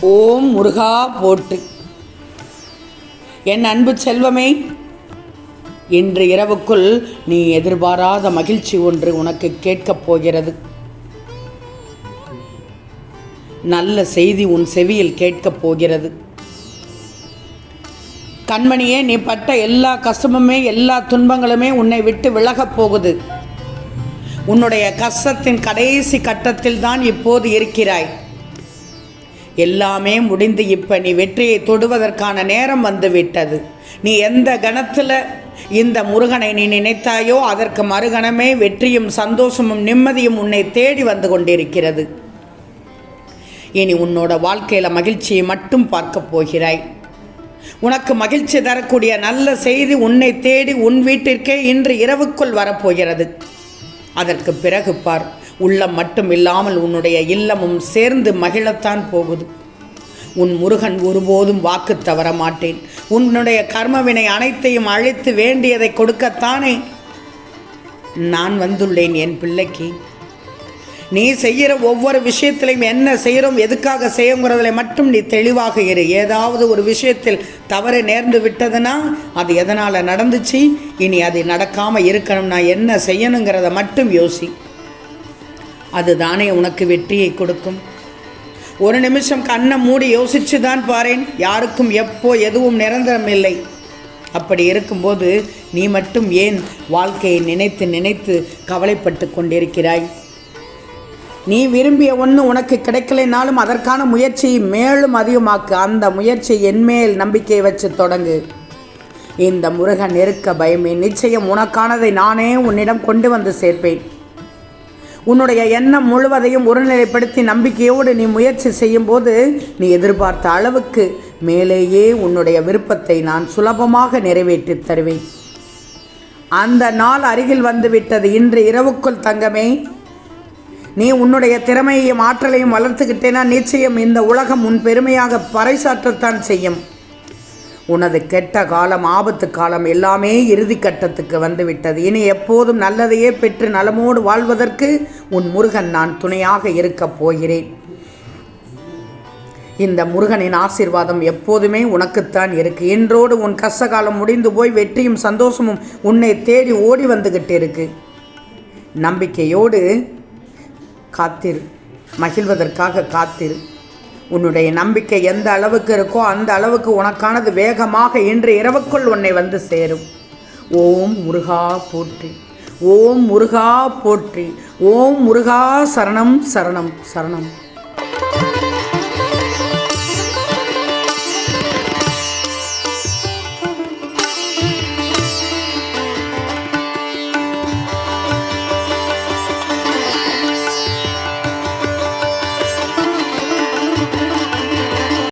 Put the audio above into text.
ஓம் முருகா போட்டு. என் அன்பு செல்வமே இன்று இரவுக்குள் நீ எதிர்பாராத மகிழ்ச்சி ஒன்று உனக்கு கேட்கப் போகிறது. நல்ல செய்தி உன் செவியில் கேட்கப் போகிறது. கண்மணியே நீ பட்ட எல்லா கஷ்டமுமே எல்லா துன்பங்களுமே உன்னை விட்டு விலகப் போகுது. உன்னுடைய கஷ்டத்தின் கடைசி கட்டத்தில் தான் இப்போது இருக்கிறாய். எல்லாமே முடிந்து இப்போ நீ வெற்றியை தொடுவதற்கான நேரம் வந்து விட்டது நீ எந்த கணத்தில் இந்த முருகனை நீ நினைத்தாயோ அதற்கு மறுகணமே வெற்றியும் சந்தோஷமும் நிம்மதியும் உன்னை தேடி வந்து கொண்டிருக்கிறது. இனி உன்னோட வாழ்க்கையில் மகிழ்ச்சியை மட்டும் பார்க்கப் போகிறாய். உனக்கு மகிழ்ச்சி தரக்கூடிய நல்ல செய்தி உன்னை தேடி உன் வீட்டிற்கே இன்று இரவுக்குள் வரப்போகிறது. அதற்கு பிறகு பார். உள்ளம் மட்டும் இல்லாமல் உன்னுடைய இல்லமும் சேர்ந்து மகிழத்தான் போகுது. உன் முருகன் ஒருபோதும் வாக்கு தவற மாட்டேன். உன்னுடைய கர்மவினை அனைத்தையும் அழைத்து வேண்டியதை கொடுக்கத்தானே? நான் வந்துள்ளேன் என் பிள்ளைக்கு. நீ செய்கிற ஒவ்வொரு விஷயத்திலையும் என்ன செய்கிறோம் எதுக்காக செய்யுங்கிறதுல மட்டும் நீ தெளிவாக இரு. ஏதாவது ஒரு விஷயத்தில் தவறு நேர்ந்து விட்டதுன்னா அது எதனால் நடந்துச்சு? இனி அது நடக்காமல் இருக்கணும் நான் என்ன செய்யணுங்கிறத மட்டும் யோசி. அதுதானே உனக்கு வெற்றியை கொடுக்கும். ஒரு நிமிஷம் கண்ணை மூடி யோசிச்சு தான் பாரேன். யாருக்கும் எப்போ எதுவும் நிரந்தரம் இல்லை. அப்படி இருக்கும்போது நீ மட்டும் ஏன் வாழ்க்கையை நினைத்து நினைத்து கவலைப்பட்டு கொண்டிருக்கிறாய்? நீ விரும்பிய ஒன்று உனக்கு கிடைக்கலைனாலும் அதற்கான முயற்சியை மேலும் அதிகமாக்கு. அந்த முயற்சி என்மேல் நம்பிக்கை வச்சு தொடங்கு. இந்த முருகன் நெருக்க பயமே. நிச்சயம் உனக்கானதை நானே உன்னிடம் கொண்டு வந்து சேர்ப்பேன். உன்னுடைய எண்ணம் முழுவதையும் ஒருநிலைப்படுத்தி நம்பிக்கையோடு நீ முயற்சி செய்யும்போது நீ எதிர்பார்த்த அளவுக்கு மேலேயே உன்னுடைய விருப்பத்தை நான் சுலபமாக நிறைவேற்றி தருவேன். அந்த நாள் அருகில் வந்துவிட்டது இன்று இரவுக்குள் தங்கமே. நீ உன்னுடைய திறமையையும் ஆற்றலையும் வளர்த்துக்கிட்டேனா நிச்சயம் இந்த உலகம் உன் பெருமையாக பறைசாற்றத்தான் செய்யும். உனது கெட்ட காலம் ஆபத்து காலம் எல்லாமே இறுதி கட்டத்துக்கு வந்துவிட்டது. இனி எப்போதும் நல்லதையே பெற்று நலமோடு வாழ்வதற்கு உன் முருகன் நான் துணையாக இருக்கப் போகிறேன். இந்த முருகனின் ஆசீர்வாதம் எப்போதுமே உனக்குத்தான் இருக்கு. இன்றோடு உன் கஷ்டகாலம் முடிந்து போய் வெற்றியும் சந்தோஷமும் உன்னை தேடி ஓடி வந்துகிட்டு இருக்கு. நம்பிக்கையோடு காத்திரு. மகிழ்வதற்காக காத்திரு. உன்னுடைய நம்பிக்கை எந்த அளவுக்கு இருக்கோ அந்த அளவுக்கு உனக்கானது வேகமாக இன்று இரவுக்குள் உன்னை வந்து சேரும். ஓம் முருகா போற்றி. ஓம் முருகா போற்றி. ஓம் முருகா சரணம் சரணம் சரணம்.